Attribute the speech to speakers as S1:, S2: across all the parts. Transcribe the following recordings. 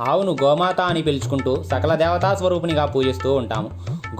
S1: ఆవును గోమాత అని పిలుచుకుంటూ సకల దేవతా స్వరూపినిగా పూజిస్తూ ఉంటాము.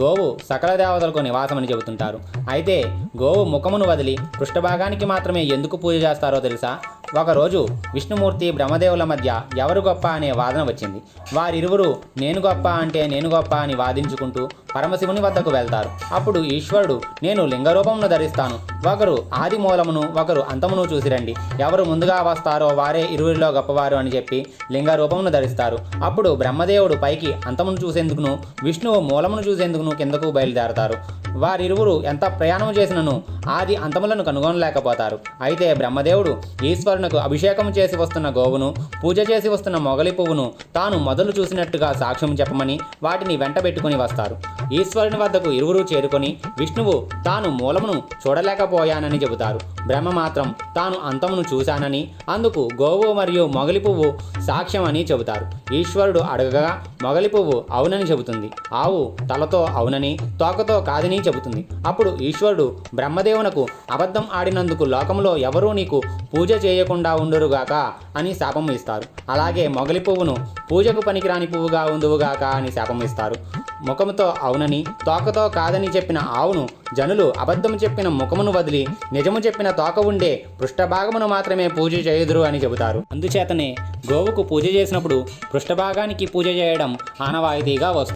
S1: గోవు సకల దేవతలకు నివాసమని చెబుతుంటారు. అయితే గోవు ముఖమును వదిలి పృష్ఠభాగానికి మాత్రమే ఎందుకు పూజ చేస్తారో తెలుసా? ఒకరోజు విష్ణుమూర్తి బ్రహ్మదేవుల మధ్య ఎవరు గొప్ప అనే వాదన వచ్చింది. వారిరువురు నేను గొప్ప అంటే నేను గొప్ప అని వాదించుకుంటూ పరమశివుని వద్దకు వెళ్తారు. అప్పుడు ఈశ్వరుడు నేను లింగరూపమును ధరిస్తాను. ఒకరు ఆది మూలమును ఒకరు అంతమును చూసిరండి. ఎవరు ముందుగా వస్తారో వారే ఇరువురిలో గొప్పవారు అని చెప్పి లింగ రూపమును ధరిస్తారు. అప్పుడు బ్రహ్మదేవుడు పైకి అంతమును చూసేందుకును విష్ణువు మూలమును చూసేందుకును కిందకు బయలుదేరతారు. వారిరువురు ఎంత ప్రయాణం చేసినను ఆది అంతములను కనుగొనలేకపోతారు. అయితే బ్రహ్మదేవుడు ఈశ్వరునకు అభిషేకం చేసి వస్తున్న గోవును పూజ చేసి వస్తున్న మొగలి పువ్వును తాను మొదలు చూసినట్టుగా సాక్ష్యం చెప్పమని వాటిని వెంటబెట్టుకుని వస్తారు. ఈశ్వరుని వద్దకు ఇరువురు చేరుకొని విష్ణువు తాను మూలమును చూడలేకపోయానని చెబుతారు. బ్రహ్మ మాత్రం తాను అంతమును చూశానని అందుకు గోవు మరియు మొగలి పువ్వు సాక్ష్యం అని చెబుతారు. ఈశ్వరుడు అడగగా మొగలి పువ్వు అవునని చెబుతుంది. ఆవు తలతో అవునని తోకతో కాదని చెబుతుంది. అప్పుడు ఈశ్వరుడు బ్రహ్మదేవునకు అబద్ధం ఆడినందుకు లోకంలో ఎవరూ నీకు పూజ చేయకుండా ఉండురుగాక అని శాపం ఇస్తారు. అలాగే మొగలి పువ్వును పూజకు పనికిరాని పువ్వుగా ఉందువుగాక అని శాపం ఇస్తారు. ముఖముతో అవునని తోకతో కాదని చెప్పిన ఆవును జనులు అబద్ధం చెప్పిన ముఖమును వదిలి నిజము చెప్పిన తోక ఉండే పృష్ఠభాగమును మాత్రమే పూజ చేయుదురు అని చెబుతారు. అందుచేతనే గోవుకు పూజ చేసినప్పుడు పృష్ఠభాగానికి పూజ చేయడం ఆనవాయితీగా వస్తుంది.